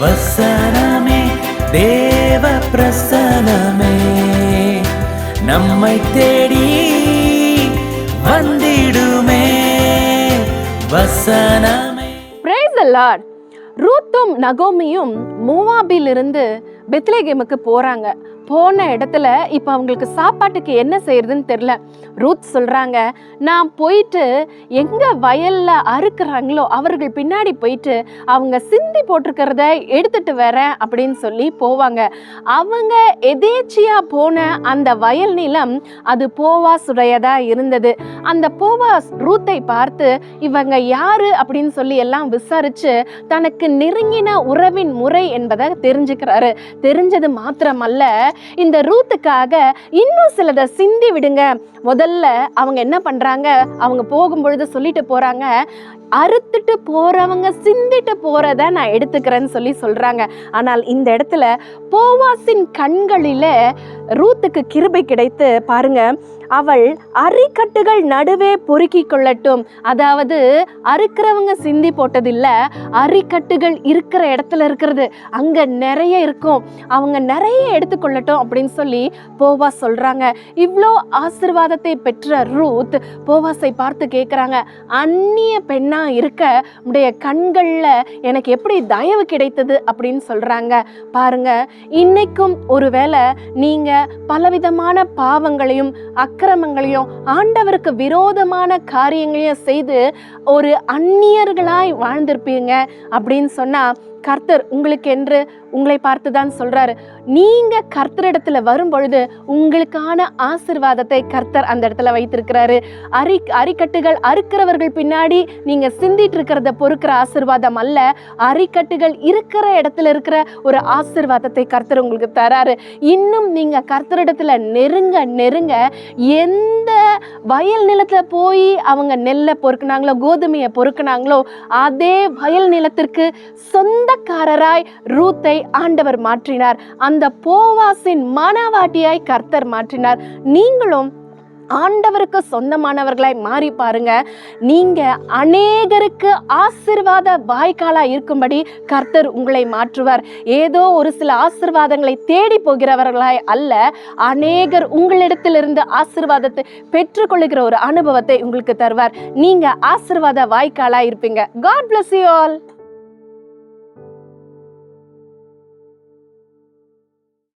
வசனமே தேவ பிரசனமே நம்மை தேடி வந்திடுமே வசனமே. பிரைஸ் லார்ட் ரூத்தும் நகோமியும் மூவாபிலிருந்து பெத்லேகேமுக்கு போறாங்க. போன இடத்துல இப்போ அவங்களுக்கு சாப்பாட்டுக்கு என்ன செய்யறதுன்னு தெரில ரூத் சொல்கிறாங்க நான் போயிட்டு எங்கே வயலில் அறுக்கிறாங்களோ அவர்கள் பின்னாடி போயிட்டு அவங்க சிந்தி போட்டிருக்கிறத எடுத்துட்டு வரேன் அப்படின்னு சொல்லி போவாங்க. அவங்க எதேச்சியாக போன அந்த வயல் நிலம் அது போவாசுடையதாக இருந்தது. அந்த போவாஸ் ரூத்தை பார்த்து இவங்க யாரு? அப்படின்னு சொல்லி எல்லாம் விசாரிச்சு தனக்கு நெருங்கின உறவின் முறை என்பதை தெரிஞ்சுக்கிறாரு. தெரிஞ்சது மாத்திரமல்ல இந்த ரூத்துக்காக இன்னும் சிலதை சிந்தி விடுங்க. முதல்ல அவங்க என்ன பண்ணுறாங்க அவங்க போகும்பொழுது சொல்லிட்டு போகிறாங்க அறுத்துட்டு போறவங்க சிந்திட்டு போறத நான் எடுத்துக்கிறேன்னு சொல்லி சொல்றாங்க. ஆனால் இந்த இடத்துல போவாசின் கண்களில ரூத்துக்கு கிருபை கிடைத்து பாருங்க அவள் அரிக்கட்டுகள் நடுவே பொறுக்கி கொள்ளட்டும். அதாவது அறுக்கிறவங்க சிந்தி போட்டதில்ல அரிக்கட்டுகள் இருக்கிற இடத்துல இருக்கிறது. அங்க நிறைய இருக்கும். அவங்க நிறைய எடுத்துக்கொள்ளட்டும் அப்படின்னு சொல்லி போவா சொல்றாங்க. இவ்வளோ ஆசிர்வாதத்தை பெற்ற ரூத் போவாஸை பார்த்து கேட்குறாங்க அந்நிய பெண்ணா இருக்க உடைய கண்களில் எனக்கு எப்படி தயவு கிடைத்தது அப்படின்னு சொல்றாங்க. பாருங்க இன்னைக்கும் ஒருவேளை நீங்க பலவிதமான பாவங்களையும் அக் அக்கிரமங்களையும் ஆண்டவருக்கு விரோதமான காரியங்களையும் செய்து ஒரு அந்நியர்களாய் வாழ்ந்திருப்பீங்க அப்படின்னு சொன்னால் கர்த்தர் உங்களுக்கு என்று உங்களை பார்த்து தான் சொல்றாரு. நீங்க கர்த்தரிடத்துல வரும் பொழுது உங்களுக்கான ஆசிர்வாதத்தை கர்த்தர் அந்த இடத்துல வைத்திருக்கிறாரு. அரி அரிக்கட்டுகள் அறுக்கிறவர்கள் பின்னாடி நீங்க சிந்திட்டு இருக்கிறத பொறுக்கிற ஆசிர்வாதம் அல்ல. அரிக்கட்டுகள் இருக்கிற இடத்துல இருக்கிற ஒரு ஆசிர்வாதத்தை கர்த்தர் உங்களுக்கு தராரு. இன்னும் நீங்க கர்த்தரிடத்துல நெருங்க நெருங்க எந்த வயல் நிலத்துல போய் அவங்க நெல்லை பொறுக்குனாங்களோ கோதுமையை பொறுக்குனாங்களோ அதே வயல் நிலத்திற்கு சொந்த சொந்தக்காரராய் ரூத்தை ஆண்டவர் மாற்றினார். அந்த போவாசின் மனவாட்டியாய் கர்த்தர் மாற்றினார். நீங்களும் ஆண்டவருக்கு சொந்தமானவர்களாய் மாறி பாருங்க. நீங்க அநேகருக்கு ஆசிர்வாத வாய்க்காலா இருக்கும்படி கர்த்தர் உங்களை மாற்றுவார். ஏதோ ஒரு சில ஆசிர்வாதங்களை தேடி போகிறவர்களாய் அல்ல அநேகர் உங்களிடத்திலிருந்து ஆசிர்வாதத்தை பெற்றுக்கொள்ளுகிற ஒரு அனுபவத்தை உங்களுக்கு தருவார். நீங்க ஆசிர்வாத வாய்க்காலா இருப்பீங்க. God bless you all